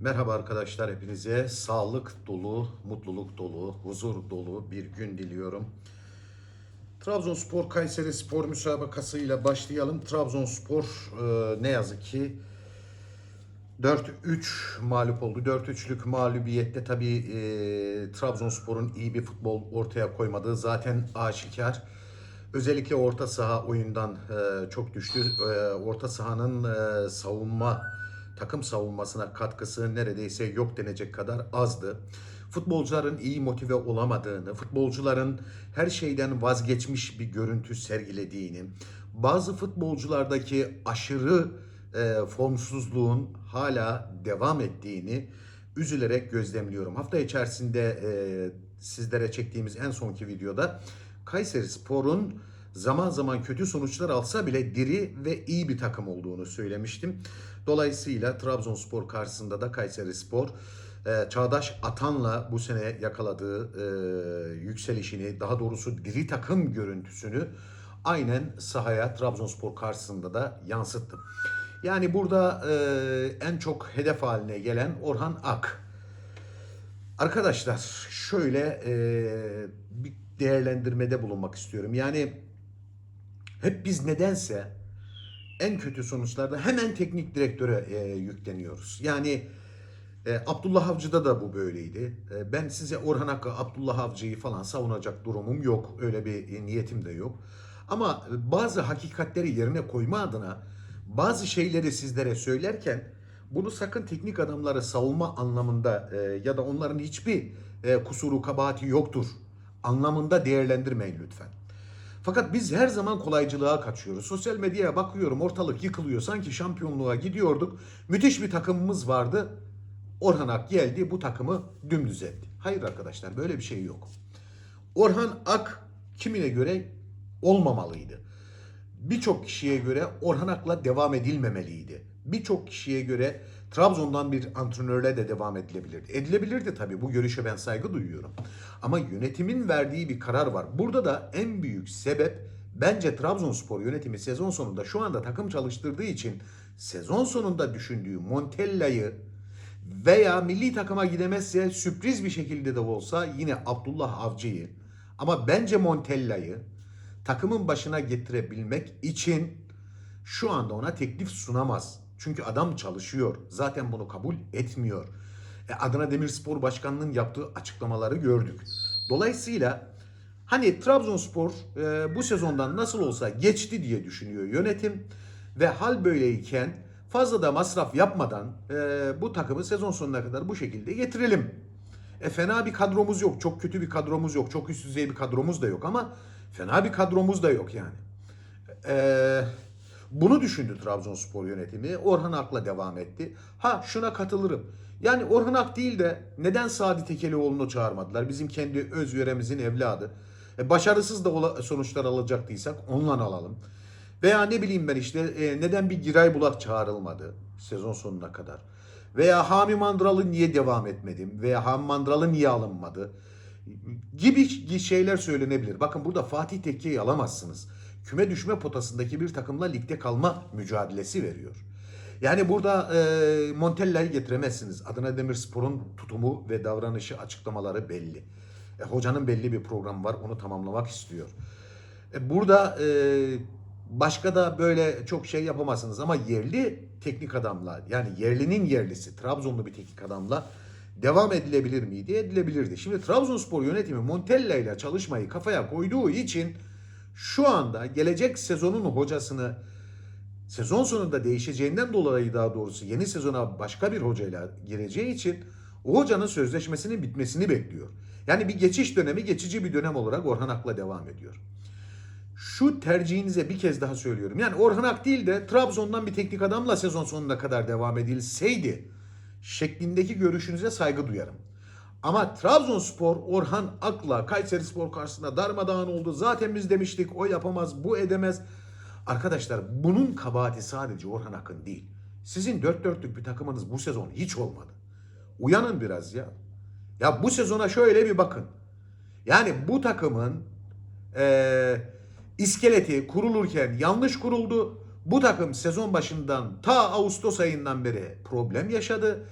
Merhaba arkadaşlar hepinize sağlık dolu, mutluluk dolu, huzur dolu bir gün diliyorum. Trabzonspor Kayseri Spor müsabakasıyla başlayalım. Trabzonspor e, ne yazık ki 4-3 mağlup oldu. 4-3'lük mağlubiyette tabii e, Trabzonspor'un iyi bir futbol ortaya koymadığı zaten aşikar. Özellikle orta saha oyundan e, çok düştü. E, orta sahanın e, savunma takım savunmasına katkısı neredeyse yok denecek kadar azdı. Futbolcuların iyi motive olamadığını, futbolcuların her şeyden vazgeçmiş bir görüntü sergilediğini, bazı futbolculardaki aşırı e, formsuzluğun hala devam ettiğini üzülerek gözlemliyorum. Hafta içerisinde e, sizlere çektiğimiz en sonki videoda Kayseri Spor'un zaman zaman kötü sonuçlar alsa bile diri ve iyi bir takım olduğunu söylemiştim. Dolayısıyla Trabzonspor karşısında da Kayseri Spor e, Çağdaş Atan'la bu sene yakaladığı e, yükselişini, daha doğrusu diri takım görüntüsünü aynen sahaya Trabzonspor karşısında da yansıttı. Yani burada e, en çok hedef haline gelen Orhan Ak. Arkadaşlar şöyle e, bir değerlendirmede bulunmak istiyorum. Yani hep biz nedense en kötü sonuçlarda hemen teknik direktöre e, yükleniyoruz. Yani e, Abdullah Avcı'da da bu böyleydi. E, ben size Orhan Hakkı, Abdullah Avcı'yı falan savunacak durumum yok. Öyle bir e, niyetim de yok. Ama bazı hakikatleri yerine koyma adına bazı şeyleri sizlere söylerken bunu sakın teknik adamları savunma anlamında e, ya da onların hiçbir e, kusuru kabahati yoktur anlamında değerlendirmeyin lütfen. Fakat biz her zaman kolaycılığa kaçıyoruz. Sosyal medyaya bakıyorum ortalık yıkılıyor. Sanki şampiyonluğa gidiyorduk. Müthiş bir takımımız vardı. Orhan Ak geldi bu takımı dümdüz etti. Hayır arkadaşlar böyle bir şey yok. Orhan Ak kimine göre olmamalıydı. Birçok kişiye göre Orhan Ak'la devam edilmemeliydi. Birçok kişiye göre Trabzon'dan bir antrenörle de devam edilebilirdi. Edilebilirdi tabii bu görüşe ben saygı duyuyorum. Ama yönetimin verdiği bir karar var. Burada da en büyük sebep bence Trabzonspor yönetimi sezon sonunda şu anda takım çalıştırdığı için sezon sonunda düşündüğü Montella'yı veya milli takıma gidemezse sürpriz bir şekilde de olsa yine Abdullah Avcı'yı ama bence Montella'yı takımın başına getirebilmek için şu anda ona teklif sunamaz. Çünkü adam çalışıyor. Zaten bunu kabul etmiyor. E, Adana Demirspor Başkanı'nın yaptığı açıklamaları gördük. Dolayısıyla hani Trabzonspor e, bu sezondan nasıl olsa geçti diye düşünüyor yönetim ve hal böyleyken fazla da masraf yapmadan e, bu takımı sezon sonuna kadar bu şekilde getirelim. E, fena bir kadromuz yok, çok kötü bir kadromuz yok, çok üst düzey bir kadromuz da yok ama fena bir kadromuz da yok yani. Eee bunu düşündü Trabzonspor yönetimi. Orhan Ak'la devam etti. Ha şuna katılırım. Yani Orhan Ak değil de neden Sadi Tekelioğlu'nu çağırmadılar? Bizim kendi öz yöremizin evladı. E, başarısız da sonuçlar alacaktıysak onunla alalım. Veya ne bileyim ben işte e, neden bir Giray Bulak çağrılmadı sezon sonuna kadar? Veya Hami Mandralı niye devam etmedim? Veya Hami Mandralı niye alınmadı? Gibi şeyler söylenebilir. Bakın burada Fatih Tekke'yi alamazsınız küme düşme potasındaki bir takımla ligde kalma mücadelesi veriyor. Yani burada e, Montella'yı getiremezsiniz. Adana Demirspor'un tutumu ve davranışı açıklamaları belli. E, hocanın belli bir programı var. Onu tamamlamak istiyor. E, burada e, başka da böyle çok şey yapamazsınız ama yerli teknik adamla yani yerlinin yerlisi Trabzonlu bir teknik adamla devam edilebilir miydi? Edilebilirdi. Şimdi Trabzonspor yönetimi Montella ile çalışmayı kafaya koyduğu için şu anda gelecek sezonun hocasını sezon sonunda değişeceğinden dolayı daha doğrusu yeni sezona başka bir hocayla gireceği için o hocanın sözleşmesinin bitmesini bekliyor. Yani bir geçiş dönemi geçici bir dönem olarak Orhan Ak'la devam ediyor. Şu tercihinize bir kez daha söylüyorum. Yani Orhan Ak değil de Trabzon'dan bir teknik adamla sezon sonuna kadar devam edilseydi şeklindeki görüşünüze saygı duyarım. Ama Trabzonspor Orhan Ak'la Kayseri Spor karşısında darmadağın oldu. Zaten biz demiştik o yapamaz, bu edemez. Arkadaşlar bunun kabahati sadece Orhan Ak'ın değil. Sizin dört dörtlük bir takımınız bu sezon hiç olmadı. Uyanın biraz ya. Ya bu sezona şöyle bir bakın. Yani bu takımın eee iskeleti kurulurken yanlış kuruldu. Bu takım sezon başından ta Ağustos ayından beri problem yaşadı.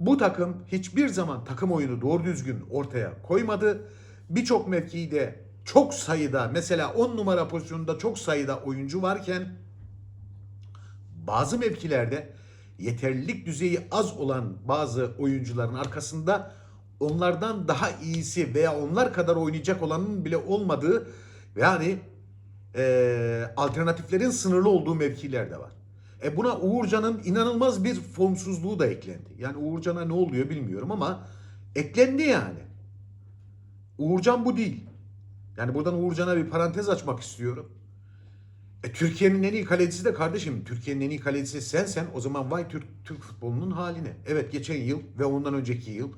Bu takım hiçbir zaman takım oyunu doğru düzgün ortaya koymadı. Birçok mevkide çok sayıda mesela 10 numara pozisyonunda çok sayıda oyuncu varken bazı mevkilerde yeterlilik düzeyi az olan bazı oyuncuların arkasında onlardan daha iyisi veya onlar kadar oynayacak olanın bile olmadığı yani eee, alternatiflerin sınırlı olduğu mevkiler de var. E buna Uğurcan'ın inanılmaz bir formsuzluğu da eklendi. Yani Uğurcan'a ne oluyor bilmiyorum ama eklendi yani. Uğurcan bu değil. Yani buradan Uğurcan'a bir parantez açmak istiyorum. E, Türkiye'nin en iyi kalecisi de kardeşim. Türkiye'nin en iyi kalecisi sensen o zaman vay Türk, Türk futbolunun haline. Evet geçen yıl ve ondan önceki yıl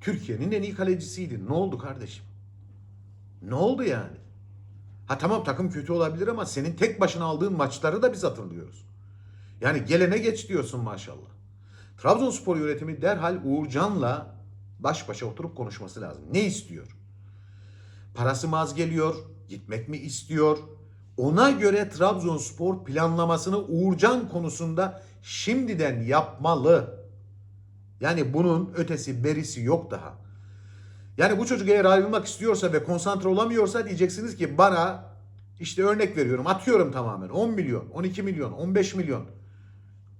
Türkiye'nin en iyi kalecisiydin. Ne oldu kardeşim? Ne oldu yani? Ha tamam takım kötü olabilir ama senin tek başına aldığın maçları da biz hatırlıyoruz. Yani gelene geç diyorsun maşallah. Trabzonspor yönetimi derhal Uğurcan'la baş başa oturup konuşması lazım. Ne istiyor? Parası mı az geliyor? Gitmek mi istiyor? Ona göre Trabzonspor planlamasını Uğurcan konusunda şimdiden yapmalı. Yani bunun ötesi berisi yok daha. Yani bu çocuk eğer ayrılmak istiyorsa ve konsantre olamıyorsa diyeceksiniz ki bana işte örnek veriyorum atıyorum tamamen 10 milyon, 12 milyon, 15 milyon.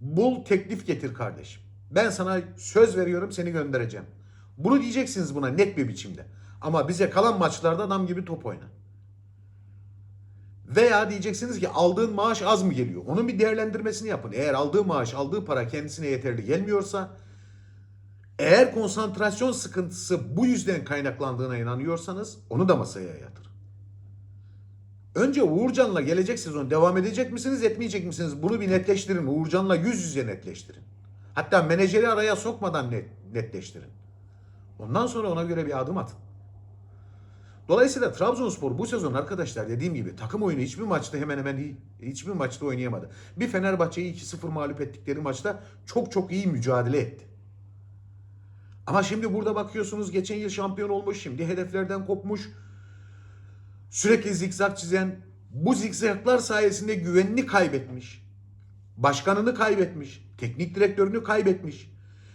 Bul teklif getir kardeşim. Ben sana söz veriyorum seni göndereceğim. Bunu diyeceksiniz buna net bir biçimde. Ama bize kalan maçlarda adam gibi top oyna. Veya diyeceksiniz ki aldığın maaş az mı geliyor? Onun bir değerlendirmesini yapın. Eğer aldığı maaş, aldığı para kendisine yeterli gelmiyorsa, eğer konsantrasyon sıkıntısı bu yüzden kaynaklandığına inanıyorsanız onu da masaya yatır. Önce Uğurcan'la gelecek sezon devam edecek misiniz, etmeyecek misiniz? Bunu bir netleştirin. Uğurcan'la yüz yüze netleştirin. Hatta menajeri araya sokmadan net, netleştirin. Ondan sonra ona göre bir adım atın. Dolayısıyla Trabzonspor bu sezon arkadaşlar dediğim gibi takım oyunu hiçbir maçta hemen hemen hiçbir maçta oynayamadı. Bir Fenerbahçe'yi 2-0 mağlup ettikleri maçta çok çok iyi mücadele etti. Ama şimdi burada bakıyorsunuz geçen yıl şampiyon olmuş, şimdi hedeflerden kopmuş. Sürekli zikzak çizen, bu zikzaklar sayesinde güvenini kaybetmiş. Başkanını kaybetmiş, teknik direktörünü kaybetmiş.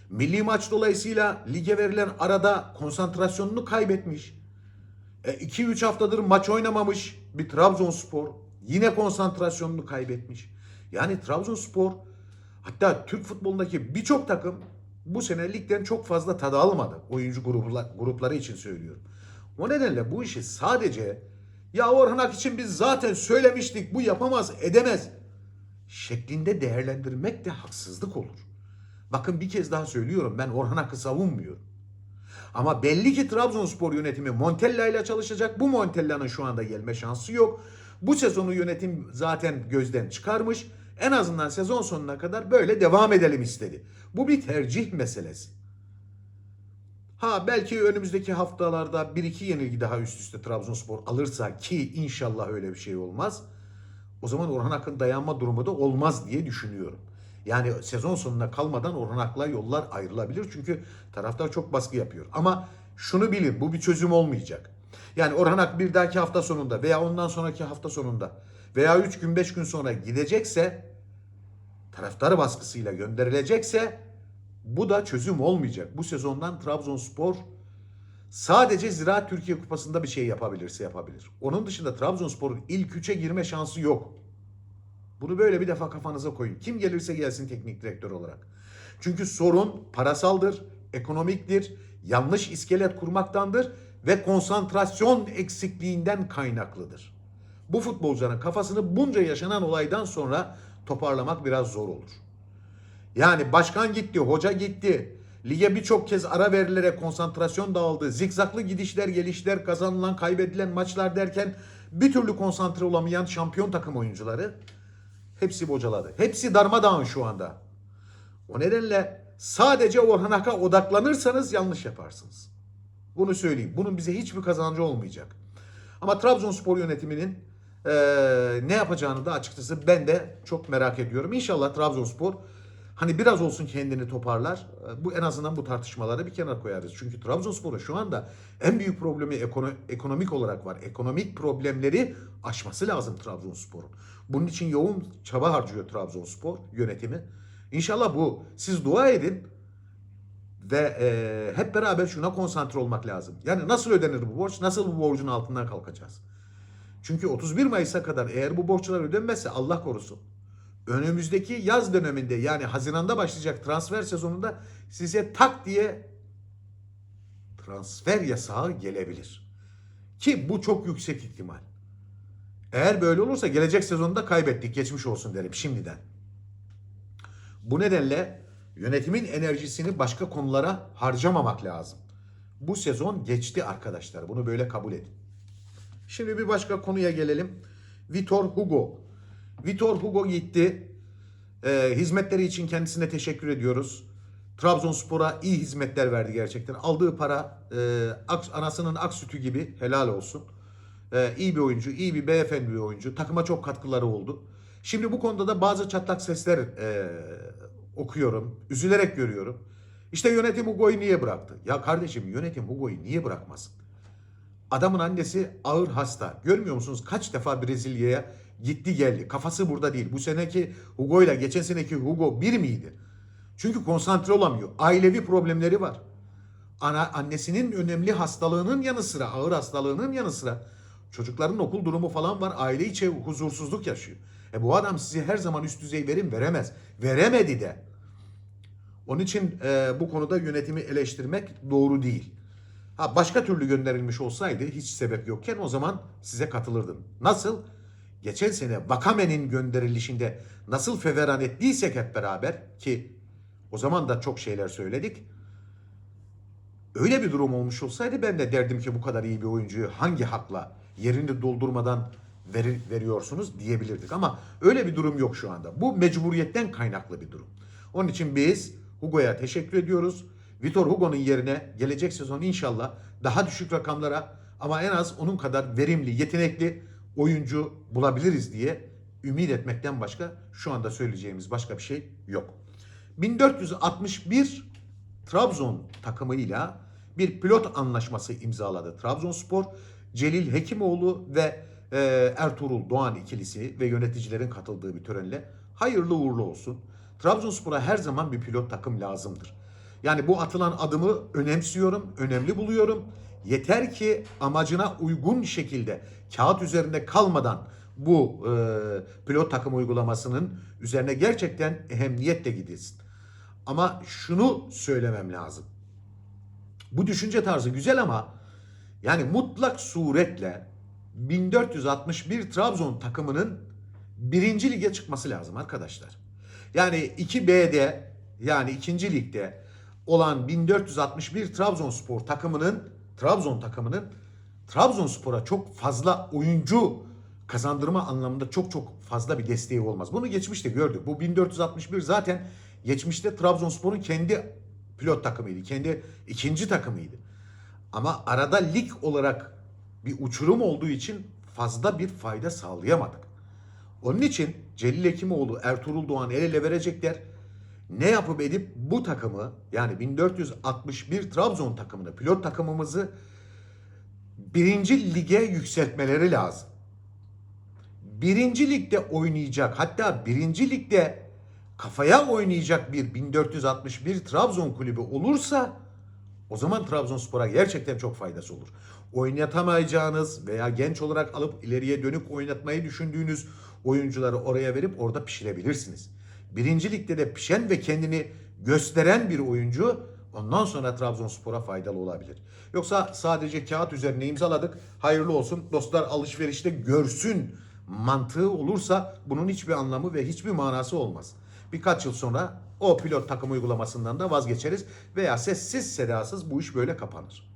Milli maç dolayısıyla lige verilen arada konsantrasyonunu kaybetmiş. 2-3 haftadır maç oynamamış bir Trabzonspor yine konsantrasyonunu kaybetmiş. Yani Trabzonspor hatta Türk futbolundaki birçok takım bu sene ligden çok fazla tadı almadı. Oyuncu gruplar, grupları için söylüyorum. O nedenle bu işi sadece ya Orhan için biz zaten söylemiştik bu yapamaz edemez şeklinde değerlendirmek de haksızlık olur. Bakın bir kez daha söylüyorum ben Orhan Ak'ı savunmuyorum. Ama belli ki Trabzonspor yönetimi Montella ile çalışacak. Bu Montella'nın şu anda gelme şansı yok. Bu sezonu yönetim zaten gözden çıkarmış. En azından sezon sonuna kadar böyle devam edelim istedi. Bu bir tercih meselesi. Ha belki önümüzdeki haftalarda bir iki yenilgi daha üst üste Trabzonspor alırsa ki inşallah öyle bir şey olmaz. O zaman Orhan Akın dayanma durumu da olmaz diye düşünüyorum. Yani sezon sonuna kalmadan Orhan Ak'la yollar ayrılabilir. Çünkü taraftar çok baskı yapıyor. Ama şunu bilin bu bir çözüm olmayacak. Yani Orhan Ak bir dahaki hafta sonunda veya ondan sonraki hafta sonunda veya 3 gün 5 gün sonra gidecekse taraftar baskısıyla gönderilecekse bu da çözüm olmayacak. Bu sezondan Trabzonspor sadece Ziraat Türkiye Kupası'nda bir şey yapabilirse yapabilir. Onun dışında Trabzonspor'un ilk üçe girme şansı yok. Bunu böyle bir defa kafanıza koyun. Kim gelirse gelsin teknik direktör olarak. Çünkü sorun parasaldır, ekonomiktir, yanlış iskelet kurmaktandır ve konsantrasyon eksikliğinden kaynaklıdır. Bu futbolcuların kafasını bunca yaşanan olaydan sonra toparlamak biraz zor olur. Yani başkan gitti, hoca gitti. Lige birçok kez ara verilerek konsantrasyon dağıldı. Zikzaklı gidişler, gelişler, kazanılan, kaybedilen maçlar derken bir türlü konsantre olamayan şampiyon takım oyuncuları hepsi bocaladı. Hepsi darmadağın şu anda. O nedenle sadece Orhan Ak'a odaklanırsanız yanlış yaparsınız. Bunu söyleyeyim. Bunun bize hiçbir kazancı olmayacak. Ama Trabzonspor yönetiminin eee, ne yapacağını da açıkçası ben de çok merak ediyorum. İnşallah Trabzonspor hani biraz olsun kendini toparlar. E, Bu en azından bu tartışmaları bir kenara koyarız. Çünkü Trabzonspor'un şu anda en büyük problemi ekono- ekonomik olarak var. Ekonomik problemleri aşması lazım Trabzonspor'un. Bunun için yoğun çaba harcıyor Trabzonspor yönetimi. İnşallah bu. Siz dua edin Ve e, hep beraber şuna konsantre olmak lazım. Yani nasıl ödenir bu borç? Nasıl bu borcun altından kalkacağız? Çünkü 31 Mayıs'a kadar eğer bu borçlar ödenmezse Allah korusun. Önümüzdeki yaz döneminde yani Haziran'da başlayacak transfer sezonunda size tak diye transfer yasağı gelebilir. Ki bu çok yüksek ihtimal. Eğer böyle olursa gelecek sezonda kaybettik geçmiş olsun derim şimdiden. Bu nedenle yönetimin enerjisini başka konulara harcamamak lazım. Bu sezon geçti arkadaşlar. Bunu böyle kabul edin. Şimdi bir başka konuya gelelim. Vitor Hugo. Vitor Hugo gitti. Ee, hizmetleri için kendisine teşekkür ediyoruz. Trabzonspor'a iyi hizmetler verdi gerçekten. Aldığı para e, anasının ak sütü gibi helal olsun. Ee, iyi bir oyuncu, iyi bir beyefendi bir oyuncu. Takıma çok katkıları oldu. Şimdi bu konuda da bazı çatlak sesler e, okuyorum. Üzülerek görüyorum. İşte yönetim Hugo'yu niye bıraktı? Ya kardeşim yönetim Hugo'yu niye bırakmasın? Adamın annesi ağır hasta. Görmüyor musunuz? Kaç defa Brezilya'ya gitti geldi. Kafası burada değil. Bu seneki Hugo ile geçen seneki Hugo bir miydi? Çünkü konsantre olamıyor. Ailevi problemleri var. Ana, annesinin önemli hastalığının yanı sıra, ağır hastalığının yanı sıra çocukların okul durumu falan var. Aile içi huzursuzluk yaşıyor. E bu adam size her zaman üst düzey verim veremez. Veremedi de. Onun için e, bu konuda yönetimi eleştirmek doğru değil. Ha başka türlü gönderilmiş olsaydı hiç sebep yokken o zaman size katılırdım. Nasıl? Geçen sene Vakame'nin gönderilişinde nasıl feveran ettiysek hep beraber ki o zaman da çok şeyler söyledik. Öyle bir durum olmuş olsaydı ben de derdim ki bu kadar iyi bir oyuncuyu hangi hakla yerini doldurmadan veri- veriyorsunuz diyebilirdik. Ama öyle bir durum yok şu anda. Bu mecburiyetten kaynaklı bir durum. Onun için biz Hugo'ya teşekkür ediyoruz. Vitor Hugo'nun yerine gelecek sezon inşallah daha düşük rakamlara ama en az onun kadar verimli, yetenekli oyuncu bulabiliriz diye ümit etmekten başka şu anda söyleyeceğimiz başka bir şey yok. 1461 Trabzon takımıyla bir pilot anlaşması imzaladı. Trabzonspor, Celil Hekimoğlu ve e, Ertuğrul Doğan ikilisi ve yöneticilerin katıldığı bir törenle hayırlı uğurlu olsun. Trabzonspor'a her zaman bir pilot takım lazımdır. Yani bu atılan adımı önemsiyorum, önemli buluyorum. Yeter ki amacına uygun şekilde kağıt üzerinde kalmadan bu e, pilot takım uygulamasının üzerine gerçekten ehemmiyetle gidilsin. Ama şunu söylemem lazım. Bu düşünce tarzı güzel ama yani mutlak suretle 1461 Trabzon takımının birinci lige çıkması lazım arkadaşlar. Yani 2B'de yani ikinci ligde olan 1461 Trabzonspor takımının Trabzon takımının Trabzonspor'a çok fazla oyuncu kazandırma anlamında çok çok fazla bir desteği olmaz. Bunu geçmişte gördük. Bu 1461 zaten geçmişte Trabzonspor'un kendi pilot takımıydı. Kendi ikinci takımıydı. Ama arada lig olarak bir uçurum olduğu için fazla bir fayda sağlayamadık. Onun için Celil Hekimoğlu, Ertuğrul Doğan el ele verecekler. Ne yapıp edip bu takımı yani 1461 Trabzon takımını, pilot takımımızı birinci lige yükseltmeleri lazım. Birinci ligde oynayacak hatta birinci ligde kafaya oynayacak bir 1461 Trabzon kulübü olursa o zaman Trabzonspor'a gerçekten çok faydası olur. Oynatamayacağınız veya genç olarak alıp ileriye dönük oynatmayı düşündüğünüz oyuncuları oraya verip orada pişirebilirsiniz. Birinci ligde de pişen ve kendini gösteren bir oyuncu ondan sonra Trabzonspor'a faydalı olabilir. Yoksa sadece kağıt üzerine imzaladık. Hayırlı olsun dostlar alışverişte görsün mantığı olursa bunun hiçbir anlamı ve hiçbir manası olmaz. Birkaç yıl sonra o pilot takım uygulamasından da vazgeçeriz veya sessiz sedasız bu iş böyle kapanır.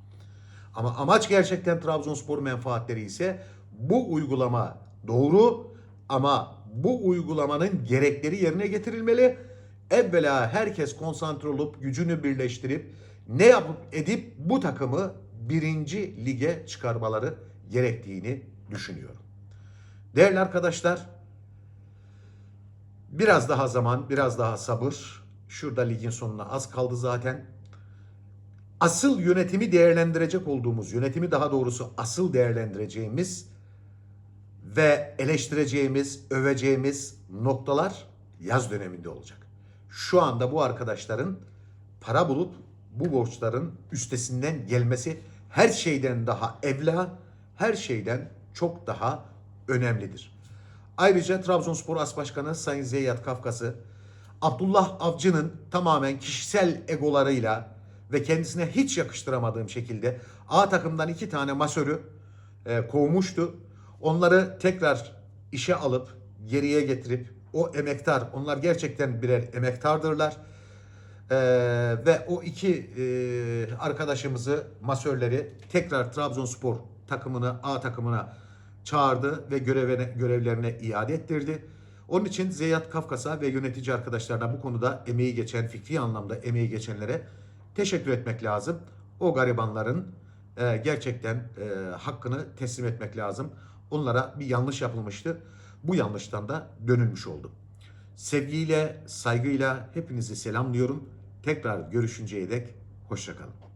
Ama amaç gerçekten Trabzonspor menfaatleri ise bu uygulama doğru ama bu uygulamanın gerekleri yerine getirilmeli. Evvela herkes konsantre olup gücünü birleştirip ne yapıp edip bu takımı birinci lige çıkarmaları gerektiğini düşünüyorum. Değerli arkadaşlar, biraz daha zaman, biraz daha sabır. Şurada ligin sonuna az kaldı zaten. Asıl yönetimi değerlendirecek olduğumuz, yönetimi daha doğrusu asıl değerlendireceğimiz ve eleştireceğimiz, öveceğimiz noktalar yaz döneminde olacak. Şu anda bu arkadaşların para bulup bu borçların üstesinden gelmesi her şeyden daha evla, her şeyden çok daha önemlidir. Ayrıca Trabzonspor As Başkanı Sayın Zeyyat Kafkas'ı Abdullah Avcı'nın tamamen kişisel egolarıyla ve kendisine hiç yakıştıramadığım şekilde A takımdan iki tane masörü e, kovmuştu. Onları tekrar işe alıp geriye getirip o emektar, onlar gerçekten birer emektardırlar. Ee, ve o iki e, arkadaşımızı, masörleri tekrar Trabzonspor takımını, A takımına çağırdı ve görevine, görevlerine iade ettirdi. Onun için Zeyyat Kafkas'a ve yönetici arkadaşlarına bu konuda emeği geçen, fikri anlamda emeği geçenlere teşekkür etmek lazım. O garibanların e, gerçekten e, hakkını teslim etmek lazım. Onlara bir yanlış yapılmıştı. Bu yanlıştan da dönülmüş oldu. Sevgiyle, saygıyla hepinizi selamlıyorum. Tekrar görüşünceye dek hoşçakalın.